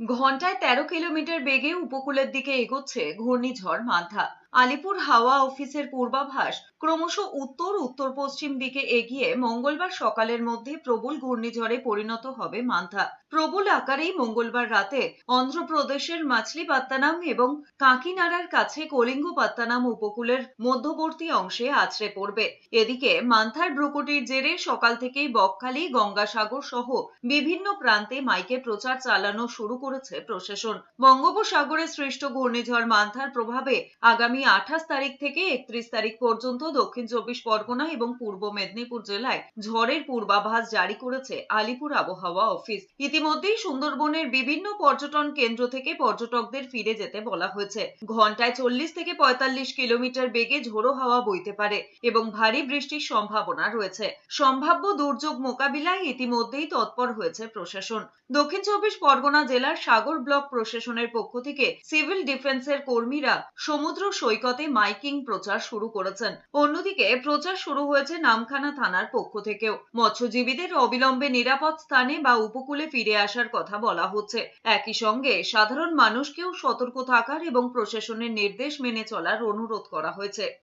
ঘন্টায় তেরো কিলোমিটার বেগে উপকূলের দিকে এগোচ্ছে ঘূর্ণিঝড় মান্থা আলিপুর হাওয়া অফিসের পূর্বাভাস ক্রমশ উত্তর উত্তর পশ্চিম দিকে এগিয়ে মঙ্গলবার সকালের মধ্যে প্রবল ঘূর্ণিঝড়ে পরিণত হবে মান্থা। প্রবল আকারেই মঙ্গলবার রাতে অন্ধ্রপ্রদেশের মাছলিপাত্তানাম এবং কাঁকিনাড়ার কাছে কলিঙ্গপাত্তানাম উপকূলের মধ্যবর্তী অংশে আছড়ে পড়বে। এদিকে মান্থার ব্রুকুটির জেরে সকাল থেকেই বকখালি, গঙ্গাসাগর সহ বিভিন্ন প্রান্তে মাইকে প্রচার চালানো শুরু করেছে প্রশাসন। বঙ্গোপসাগরে সৃষ্ট ঘূর্ণিঝড় মান্থার প্রভাবে আগামী আঠাশ তারিখ থেকে একত্রিশ তারিখ পর্যন্ত দক্ষিণ চব্বিশ পরগনা এবং পূর্ব মেদিনীপুর জেলায় ঝড়ের পূর্বাভাস জারি করেছে আলিপুর আবহাওয়া অফিস। ইতিমধ্যেই সুন্দরবনের বিভিন্ন পর্যটন কেন্দ্র থেকে পর্যটকদের ফিরে যেতে বলা হয়েছে। ঘন্টায় চল্লিশ থেকে পঁয়তাল্লিশ কিলোমিটার বেগে ঝোড়ো হাওয়া বইতে পারে এবং ভারী বৃষ্টির সম্ভাবনা রয়েছে। সম্ভাব্য দুর্যোগ মোকাবিলায় ইতিমধ্যেই তৎপর হয়েছে প্রশাসন। দক্ষিণ চব্বিশ পরগনা জেলার সাগর ব্লক প্রশাসনের পক্ষ থেকে সিভিল ডিফেন্সের কর্মীরা সমুদ্র সৈকতে মাইকিং প্রচার শুরু করেছেন। অন্যদিকে প্রচার শুরু হয়েছে নামখানা থানার পক্ষ থেকেও। মৎস্যজীবীদের অবিলম্বে নিরাপদ স্থানে বা উপকূলে ফিরে আসার কথা বলা হচ্ছে। একই সঙ্গে সাধারণ মানুষকেও সতর্ক থাকার এবং প্রশাসনের নির্দেশ মেনে চলার অনুরোধ করা হয়েছে।